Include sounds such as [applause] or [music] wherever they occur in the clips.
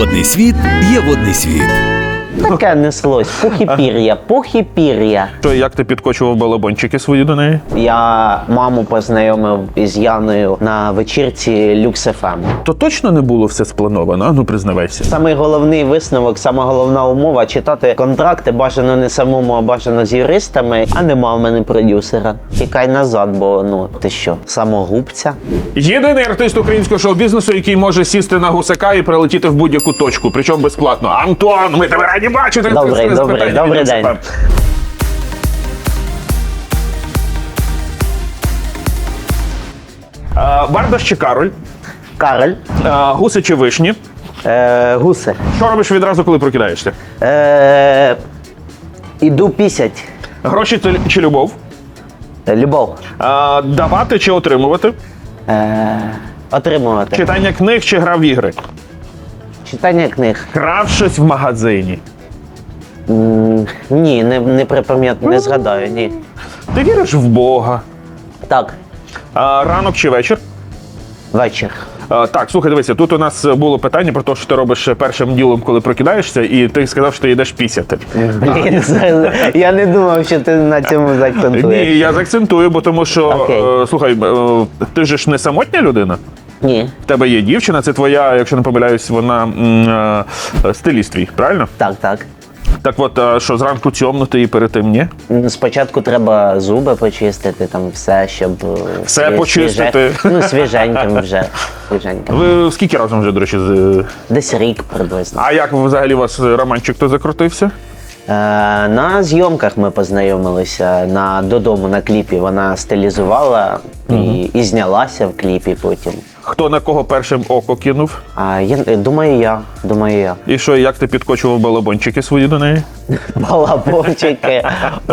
Водний світ є водний світ. Таке неслось. Пух і пір'я, пух і пір'я. Що, як ти підкочував балабончики свої до неї? Я маму познайомив із Яною на вечірці Люкс ФМ. То точно не було все сплановано, а ну признавайся. Самий головний висновок, сама головна умова читати контракти бажано не самому, а бажано з юристами. А нема в мене продюсера. Тікай назад, бо ну ти що, самогубця? Єдиний артист українського шоу-бізнесу, який може сісти на гусака і прилетіти в будь-яку точку, причому безплатно. Антон, ми тебе раді Добрий, Це добрий, питання добрий день. Бардаш чи Кароль? Кароль, Гуси чи вишні? е, гуси. Що робиш відразу, коли прокидаєшся? Е, іду пісять. Гроші чи- чи любов? Е, Любов. А, Давати чи отримувати? Е, отримувати. Читання книг чи гра в ігри? Читання книг. Крав щось в магазині. М, Ні, не, не припам'ятаю, не згадаю, ні. Ти віриш в Бога? Так, А, Ранок чи вечір? вечір. А, Так, слухай, дивися, тут у нас було питання про те, що ти робиш першим ділом, коли прокидаєшся, і ти сказав, що ти йдеш пісяти. Блін, це- я не думав, що ти на цьому Ні, я заакцентую, бо тому що Окей. е, слухай, е, ти же ж не самотня людина. Ні. В тебе є дівчина, це твоя, якщо не помиляюсь, вона м, е, стиліст твій, правильно? Так, так. Так от, е, що зранку цьомнути і перед тим ні? Ну, Спочатку треба зуби почистити, там все, щоб е, Все сві- почистити. свіже- Ну, свіженьким вже. Свіженьким. Ви скільки разом вже, до речі, з. Десь рік приблизно. А як взагалі у вас романчик то закрутився? Е, на зйомках ми познайомилися на додому на кліпі. Вона стилізувала і, і знялася в кліпі потім. Хто на кого першим око кинув? А я е, думаю, я. Думаю, я. І що, як ти підкочував балабончики свої до неї? [laughs] Балабончики.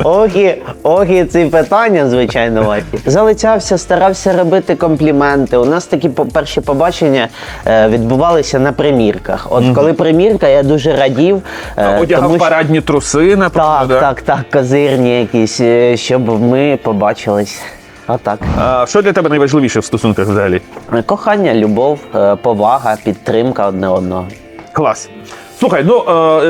Огі, огі ці питання, звичайно, ваші. Залицявся, старався робити компліменти. У нас такі перші побачення е, відбувалися на примірках. От коли примірка, я дуже радів. е, Одягав тому що- парадні труси, напевно, Так, да? так, так, козирні якісь, е, щоб ми побачились. Отак. А що для тебе найважливіше в стосунках взагалі? Кохання, любов, е, повага, підтримка одне одного. Клас. Слухай, ну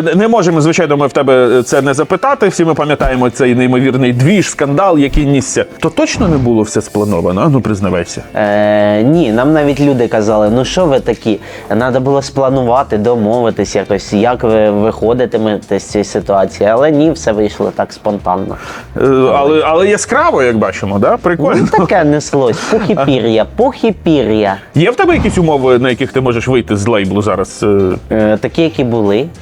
е, не можемо, звичайно, ми в тебе це не запитати. Всі ми пам'ятаємо цей неймовірний двіж, скандал, який нісся. То точно не було все сплановано, а ну признавайся. Е, ні, нам навіть люди казали, ну що ви такі? Треба було спланувати, домовитись якось, як ви виходитимете з цієї ситуації. Але ні, все вийшло так спонтанно. Е, але, але яскраво, як бачимо, да? Прикольно. Ну, таке неслось. Пух і пір'я, пух і пір'я. Є в тебе якісь умови, на яких ти можеш вийти з лейблу зараз? Е, Е, такі, які були.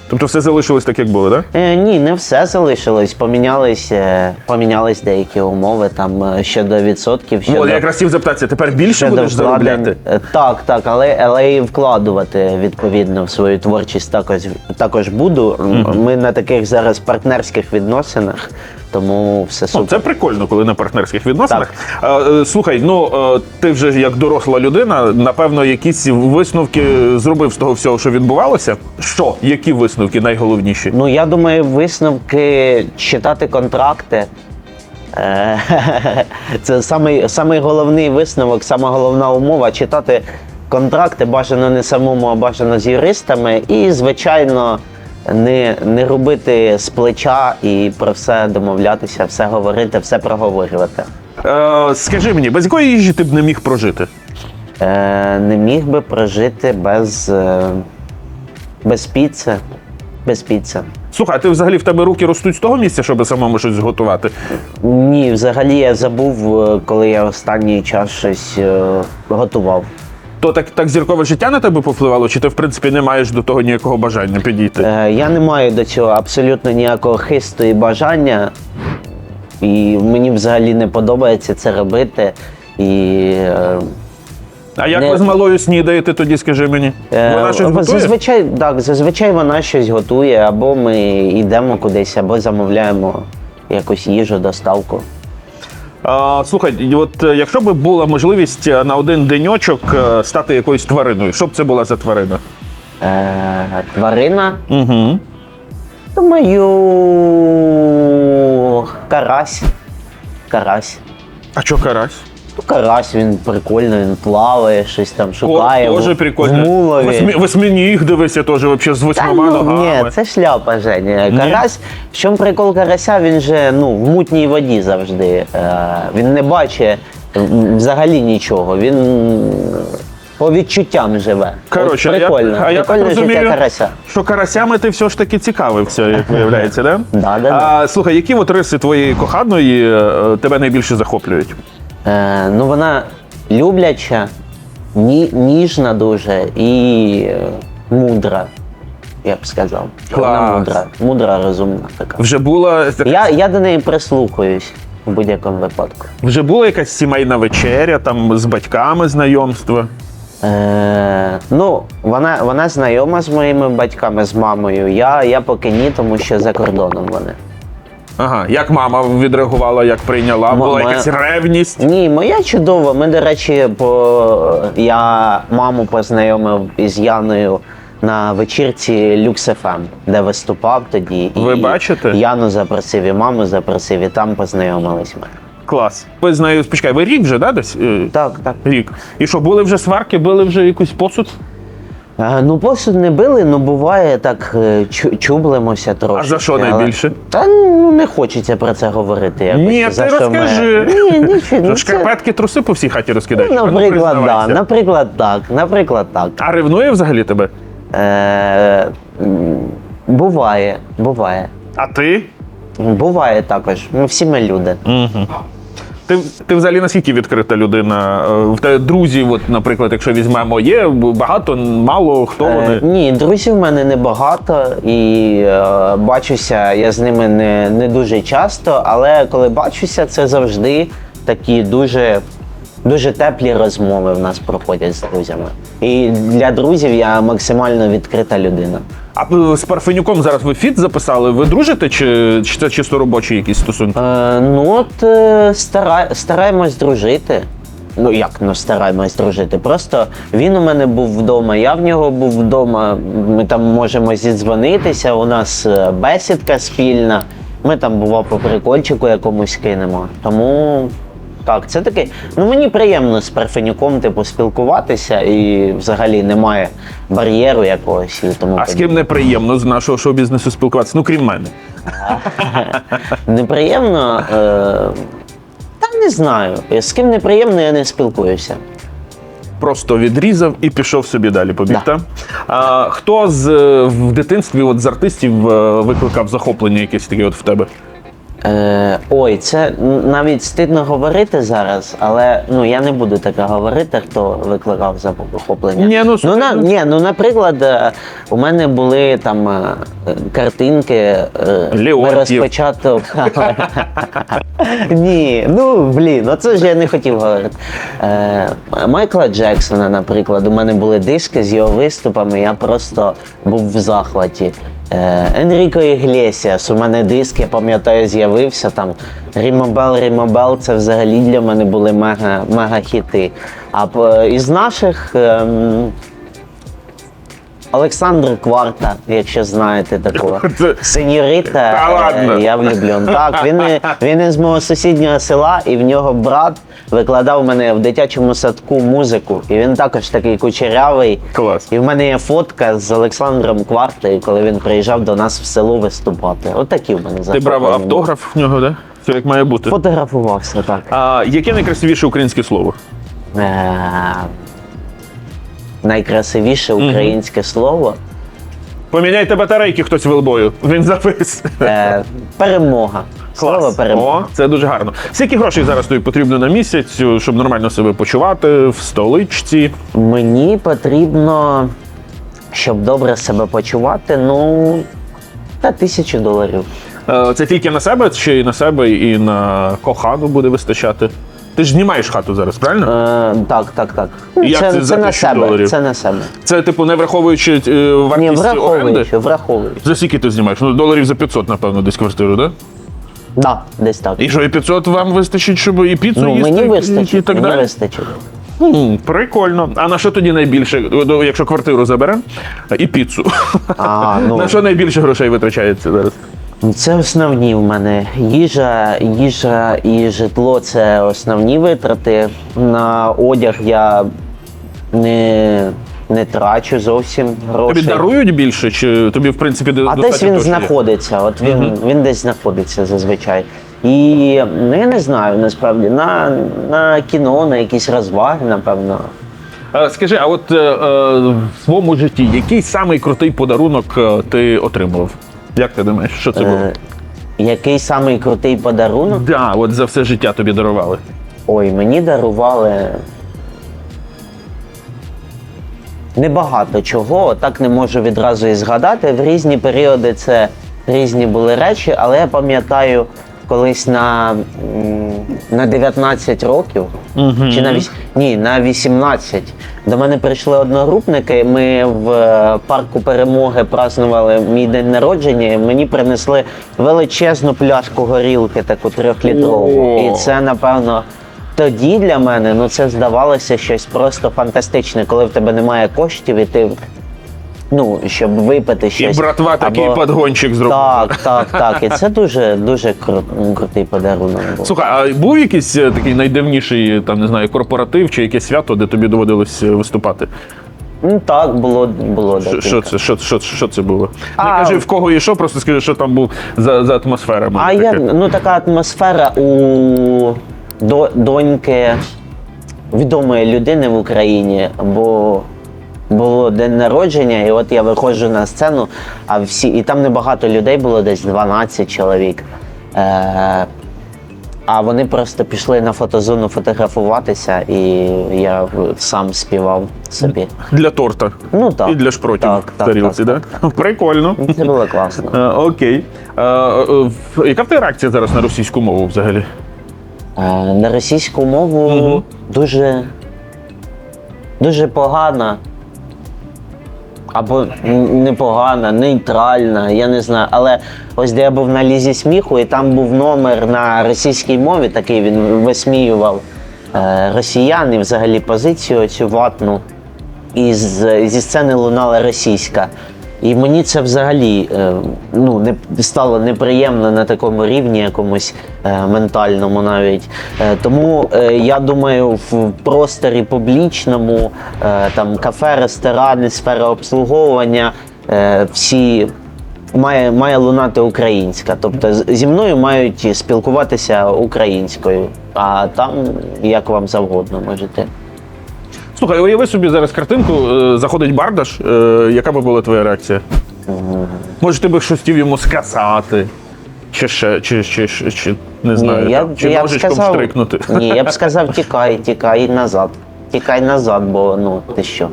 Тобто все залишилось так, як було, так? Е, ні, не все залишилось. Помінялись, е, помінялись деякі умови там е, щодо відсотків. Щодо... Ну, я якраз хотів запитатися, тепер більше будеш вкладень. заробляти? Е, Так, так, але, але і вкладувати відповідно в свою творчість також, також буду. М, Ми на таких зараз партнерських відносинах, тому все Ну, супер. це прикольно, коли на партнерських відносинах. Е, е, Слухай, ну е, ти вже як доросла людина, напевно, якісь висновки зробив з того всього, що відбувалося. Що? Які висновки найголовніші? Ну, я думаю, висновки читати контракти. Е, [laughs] Це самий, самий головний висновок, сама головна умова читати контракти бажано не самому, а бажано з юристами. І, звичайно, не, не робити з плеча і про все домовлятися, все говорити, все проговорювати. Е, скажи мені, без якої їжі ти б не міг прожити? Е, не міг би прожити без, е, без піци. Без піци. Слухай, а ти взагалі в тебе руки ростуть з того місця, щоб самому щось зготувати? Ні, взагалі я забув, е, коли я останній час щось е, готував. То так, так зіркове життя на тебе повпливало, чи ти в принципі не маєш до того ніякого бажання підійти? Е, я не маю до цього абсолютно ніякого хисту і бажання, і мені взагалі не подобається це робити. І е, А як не- ви з малою снідаєте тоді, скажи мені? е, Вона щось готує? зазвичай, так, зазвичай вона щось готує, або ми йдемо кудись, або замовляємо якусь їжу, доставку. Слухай, от е, якщо б була можливість е, на один деньочок е, стати якоюсь твариною, що б це була за тварина? Е, тварина. Угу. Думаю, карась. Карась. А що карась? Ну, Карась, він прикольний, він плаває, щось там шукає. Тоже в- прикольно. В мулові. Восьмі, восьминіг дивися теж вообще з Та, восьмома ну, ногами. ні, це шляпа, Женя. Карась, в чому прикол карася, він же ну, в мутній воді завжди. Е, він не бачить м, взагалі нічого. Він по відчуттям живе. Коротше, От прикольно. я, а я так Прикольне розумію, життя карася. що карасями ти все ж таки цікавився, як виявляється, [laughs] да? Да, да, а, слухай, які от риси твоєї коханої е, тебе найбільше захоплюють? Е, ну, вона любляча, ні, ніжна дуже і е, мудра, я б сказав. Вона Клас. мудра, мудра, розумна така. Вже була Я, я до неї прислухаюсь у будь-якому випадку. вже була якась сімейна вечеря, там з батьками знайомство. Е, ну, вона, вона знайома з моїми батьками, з мамою. Я, я поки ні, тому що за кордоном вони. Ага, як мама відреагувала, як прийняла? М- Була моя- якась ревність? Ні, моя чудова. Ми, до речі, по... я маму познайомив із Яною на вечірці Lux FM, де виступав тоді. Ви і бачите? Яну запросив, і маму запросив, і там познайомились ми. Клас. Ви з нею, почекай, ви рік вже, да, десь? Е, Так, так. Рік. І що, були вже сварки, били вже якийсь посуд? Ну, посуд не били, ну буває так е, чублимося трошки. А за що найбільше? Та ну не хочеться про це говорити. Якось, Ні, за ти що ми- розкажи. Ні, нічого. Ну, це- шкарпетки труси по всій хаті розкидаєш? Ну, ну, наприклад, да. Наприклад, так. Наприклад, так. А ревнує взагалі тебе? Е, буває, буває. А ти? Буває також. Ми всі ми люди. Ти, ти взагалі наскільки відкрита людина? Е, В тебе друзі, от, наприклад, якщо візьмемо, є багато, мало, хто Е, вони? ні, друзів в мене небагато, і е, бачуся я з ними не, не дуже часто, але коли бачуся, це завжди такі дуже, дуже теплі розмови в нас проходять з друзями. І для друзів я максимально відкрита людина. А з Парфенюком зараз ви фіт записали? Ви дружите, чи, чи це чисто робочі якісь стосунки? Е, ну от е, стара, стараємось дружити. Ну як ну стараємось дружити? Просто він у мене був вдома, я в нього був вдома. Ми там можемо зідзвонитися. У нас е, бесідка спільна. Ми там бува по прикольчику якомусь кинемо. Тому так, це таке. Ну мені приємно з Парфенюком, типу, спілкуватися, і взагалі немає бар'єру якогось і тому А з ким неприємно з нашого шоу-бізнесу спілкуватися? Ну, крім мене. [laughs] Неприємно. Е... Та не знаю. З ким неприємно, я не спілкуюся. Просто відрізав і пішов собі далі. Побіг, Да. та? А, хто з в дитинстві от, з артистів е, викликав захоплення якесь таке от в тебе? Е, ой, це навіть стидно говорити зараз, але ну я не буду таке говорити, хто викликав захоплення. Ні, ну, ну, на, ні, ну наприклад, е, у мене були там е, картинки. е, Ми [laughs] Ні, ну блін, ну це ж я не хотів говорити. Е, Майкла Джексона, наприклад, у мене були диски з його виступами, я просто був в захваті. Е, Енріко Іглесіас, у мене диск, я пам'ятаю, з'явився там. Рімобел, Рімобел, це взагалі для мене були мега, мега. А п- із наших. ем, Олександр Кварта, якщо знаєте такого. [laughs] Сеньорита, ладно. е, я влюблен. Так, він, він із мого сусіднього села, і в нього брат викладав мене в дитячому садку музику. І він також такий кучерявий. Клас. І в мене є фотка з Олександром Квартою, коли він приїжджав до нас в село виступати. Отакі в мене Ти брав автограф в нього, да? Все як має бути. Фотографувався, так. А яке найкрасивіше українське слово? Е, найкрасивіше українське слово. Поміняйте батарейки хтось велбою. Він запис. Е, перемога. Слово перемога. О, це дуже гарно. Скільки грошей зараз тобі потрібно на місяць, щоб нормально себе почувати в столичці? Мені потрібно, щоб добре себе почувати, ну, та тисячу доларів. Е, Це тільки на себе, чи на себе і на кохану буде вистачати? Ти ж знімаєш хату зараз, правильно? Е, так, так, так. Ну, як це, це це, за на себе. доларів? Це на себе. Це, типу, не враховуючи е, Ні, вартість оренди? враховуючи, враховуючи. За скільки ти знімаєш? Ну, доларів за 500, напевно, десь квартиру, так? Да? Да, десь так. І що, і 500 вам вистачить, щоб і піцу ну, їсти, мені і- вистачить, і так мені далі? вистачить. М, Прикольно. А на що тоді найбільше, Ну, якщо квартиру заберемо і піцу? А, ну, [laughs] На що найбільше грошей витрачається зараз? Це основні в мене. Їжа, їжа і житло це основні витрати. На одяг я не, не трачу зовсім грошей. Тобі дарують більше, чи тобі, в принципі, А десь він є? знаходиться. От він, він десь знаходиться зазвичай. І ну, я не знаю насправді на, на кіно, на якісь розваги, напевно. Скажи, а от е, е, в своєму житті який самий крутий подарунок е, ти отримував? Як ти думаєш, що це було? Е, який самий крутий подарунок? Да, от за все життя тобі дарували. Ой, мені дарували. Небагато чого, так не можу відразу і згадати. В різні періоди це різні були речі, але я пам'ятаю колись на, на 19 років, чи на віс... ні, на 18. До мене прийшли одногрупники. Ми в е, парку перемоги празнували мій день народження. і Мені принесли величезну пляшку горілки, таку трьохлітрову. І це, напевно, тоді для мене ну це здавалося щось просто фантастичне, коли в тебе немає коштів, і ти. Ну, щоб випити щось. І братва такий або- подгончик зробив. Так, так, так. І це дуже дуже кру- крутий подарунок. Був. Слухай, а був якийсь е, такий найдивніший, там не знаю, корпоратив чи якесь свято, де тобі доводилось е, виступати? Ну так, було було Що, декілька. що це? Що, що, що це було? А- Не кажи в кого і що, просто скажи, що там був за, за атмосфера. може, А я таке. ну така атмосфера у до, доньки відомої людини в Україні, бо було день народження, і от я виходжу на сцену, а всі, і там небагато людей було, десь 12 чоловік. Е, а вони просто пішли на фотозону фотографуватися, і я сам співав собі. Для торта. Ну так. І для шпротів Так, в так, тарілці, так, да? Прикольно. Це було класно. Е, окей. Е, е, яка в тебе реакція зараз на російську мову взагалі? Е, На російську мову дуже, дуже погана. Або непогана, нейтральна, я не знаю. Але ось де я був на лізі сміху, і там був номер на російській мові, такий він висміював е, росіян і взагалі позицію цю ватну. І зі сцени лунала російська. І мені це взагалі е, ну, не стало неприємно на такому рівні, якомусь е, ментальному навіть. Е, тому я думаю, в просторі публічному, там кафе, ресторани, сфера обслуговування, всі має, має лунати українська. Тобто зі мною мають спілкуватися українською, а там як вам завгодно можете. Слухай, уяви собі зараз картинку, е, заходить бардаш, е, яка би була твоя реакція? Може, ти би щось хотів йому сказати? Чи ще, чи, чи, чи, чи не знаю, я, там, чи я б ножичком сказав, штрикнути? Ні, я б [laughs] сказав, тікай, тікай назад. Тікай назад, бо ну ти що?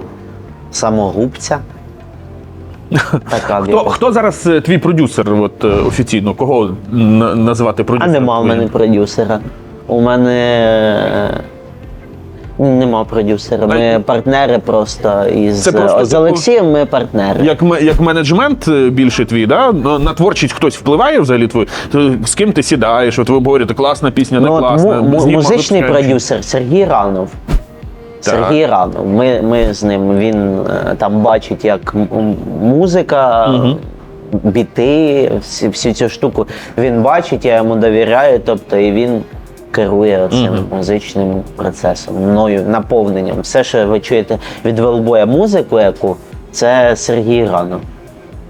Самогубця? Така Хто, хто зараз е, твій продюсер от, е, офіційно? Кого на- називати А продюсером? нема в мене продюсера. У мене е, нема продюсера. Ми А- партнери просто із Це просто з типу- Олексієм. Ми партнери. Як, ме- як менеджмент е, більше твій, да? Ну, на творчість хтось впливає взагалі твій? То З ким ти сідаєш? От ви обговорюєте, класна пісня, не Ну, от класна. му- му- музичний скетч. продюсер Сергій Ранов. Сергій Ранов. Ми, ми з ним він е, там бачить, як м- м- музика, біти, всі, всю цю штуку. Він бачить, я йому довіряю, тобто і він керує цим музичним процесом, мною наповненням. Все, що ви чуєте від велбоя музику, яку це Сергій Ранов.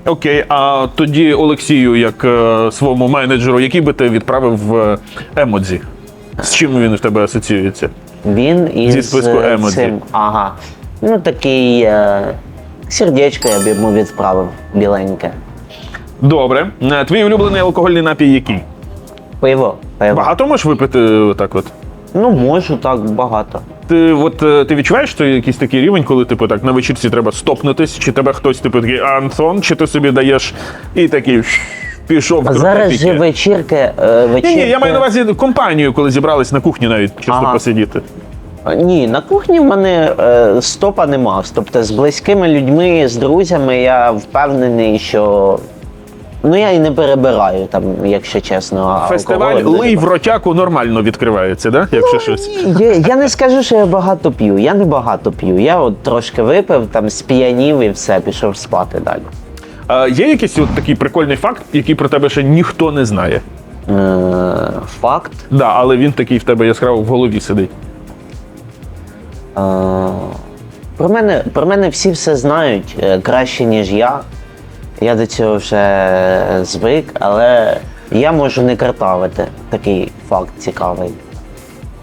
Окей, а тоді Олексію, як е, своєму менеджеру, який би ти відправив в емодзі? З чим він в тебе асоціюється? Він із Зі списку е, емодзі. цим. Ага. Ну такий е, сердечко я б йому відправив біленьке. Добре. Е, Твій улюблений алкогольний напій який? Пиво. Пиво. Багато можеш випити так от? Ну, можу так багато. Ти от е, ти відчуваєш що якийсь такий рівень, коли типу так на вечірці треба стопнутись, чи тебе хтось типу такий Антон, чи ти собі даєш і такий «Шш, пішов А зараз же піке». вечірки. Е, Ні, вечірки... ні, я маю на увазі компанію, коли зібрались на кухні навіть чисто Ага. посидіти. Ні, на кухні в мене е, стопа нема. Тобто з близькими людьми, з друзями я впевнений, що. Ну я і не перебираю там, якщо чесно. Фестиваль алкоголь. лий в ротяку нормально відкривається, да? якщо щось. Я, я не скажу, що я багато п'ю. Я не багато п'ю. Я от трошки випив, там сп'янів і все, пішов спати далі. Е, є якийсь от такий прикольний факт, який про тебе ще ніхто не знає. Е, факт. Да, але він такий в тебе яскраво в голові сидить. Е, про, мене, про мене всі все знають е, краще, ніж я. Я до цього вже звик, але я можу не картавити. Такий факт цікавий. І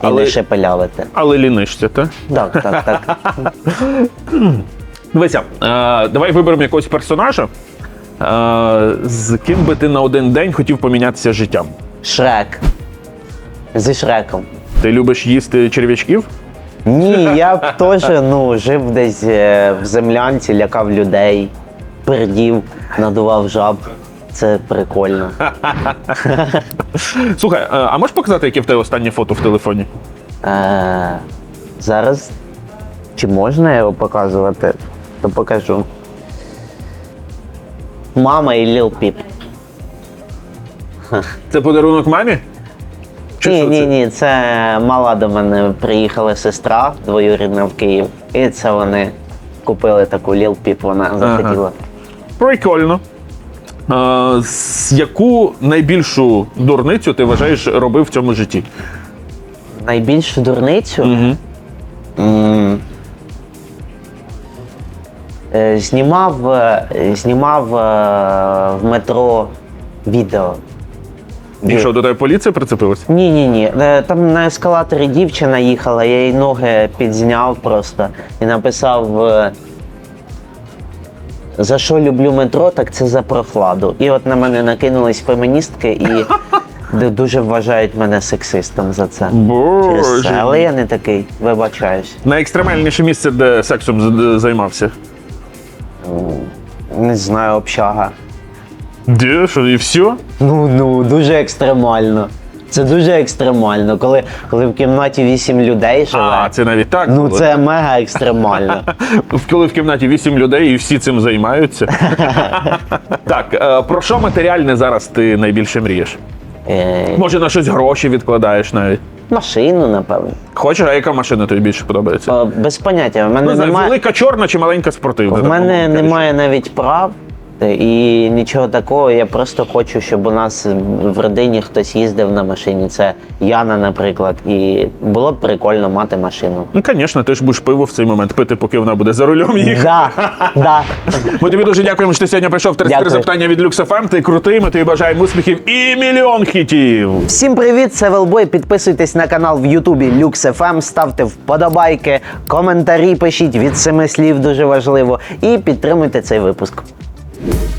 Але- не шепелявити. Але лінишся, так? Так, так, так. [laughs] Дивися, е, давай виберемо якогось персонажа. Е, з ким би ти на один день хотів помінятися життям? Шрек. Зі шреком. Ти любиш їсти черв'ячків? Ні, я б теж ну, жив десь е, в землянці, лякав людей, пердів, надував жаб. Це прикольно. [laughs] Слухай, е, а можеш показати, яке в тебе останнє фото в телефоні? Е, зараз чи можна його показувати, то покажу. Мама і Ліл Піп. Це подарунок мамі? Чи Ні, що ні, це? ні, це мала до мене приїхала сестра двоюрідна в Київ. І це вони купили таку Ліл Піп, вона захотіла. Прикольно. З яку найбільшу дурницю ти вважаєш робив в цьому житті? Найбільшу дурницю. Угу. М. Е, Знімав, е, знімав е, в метро відео. І що, до тебе поліція прицепилась? Ні, ні, ні. Там на ескалаторі дівчина їхала, я їй ноги підзняв просто і написав. е, За що люблю метро, так це за прохладу. І от на мене накинулись феміністки і дуже вважають мене сексистом за це. Через це. Але я не такий, вибачаюсь. Найекстремальніше місце, де сексом з- займався. Не знаю, общага. Де? Що, і все? Ну, ну, дуже екстремально. Це дуже екстремально, коли, коли в кімнаті вісім людей живе. А, це навіть так. Ну, це мега екстремально. [laughs] Коли в кімнаті вісім людей і всі цим займаються. [laughs] так, е, про що матеріальне зараз ти найбільше мрієш? Е, Може, на щось гроші відкладаєш навіть. машину, напевно. Хочеш, а яка машина тобі більше подобається? Е, Без поняття. В мене, Не немає, велика чорна чи маленька спортивна? так, мене немає навіть прав. І нічого такого, я просто хочу, щоб у нас в родині хтось їздив на машині. Це Яна, наприклад, і було б прикольно мати машину. Ну, звісно, ти ж будеш пиво в цей момент пити, поки вона буде за рулем їхати. Да, да. Ми тобі дуже дякуємо, що ти сьогодні прийшов в 33 Дякую. запитання від LuxFM. Ти крутий, ми тобі бажаємо успіхів і мільйон хітів. Всім привіт, це Велбой. Підписуйтесь на канал в Ютубі LuxFM, ставте вподобайки, коментарі пишіть від семи слів дуже важливо. І підтримуйте цей випуск. Thank you.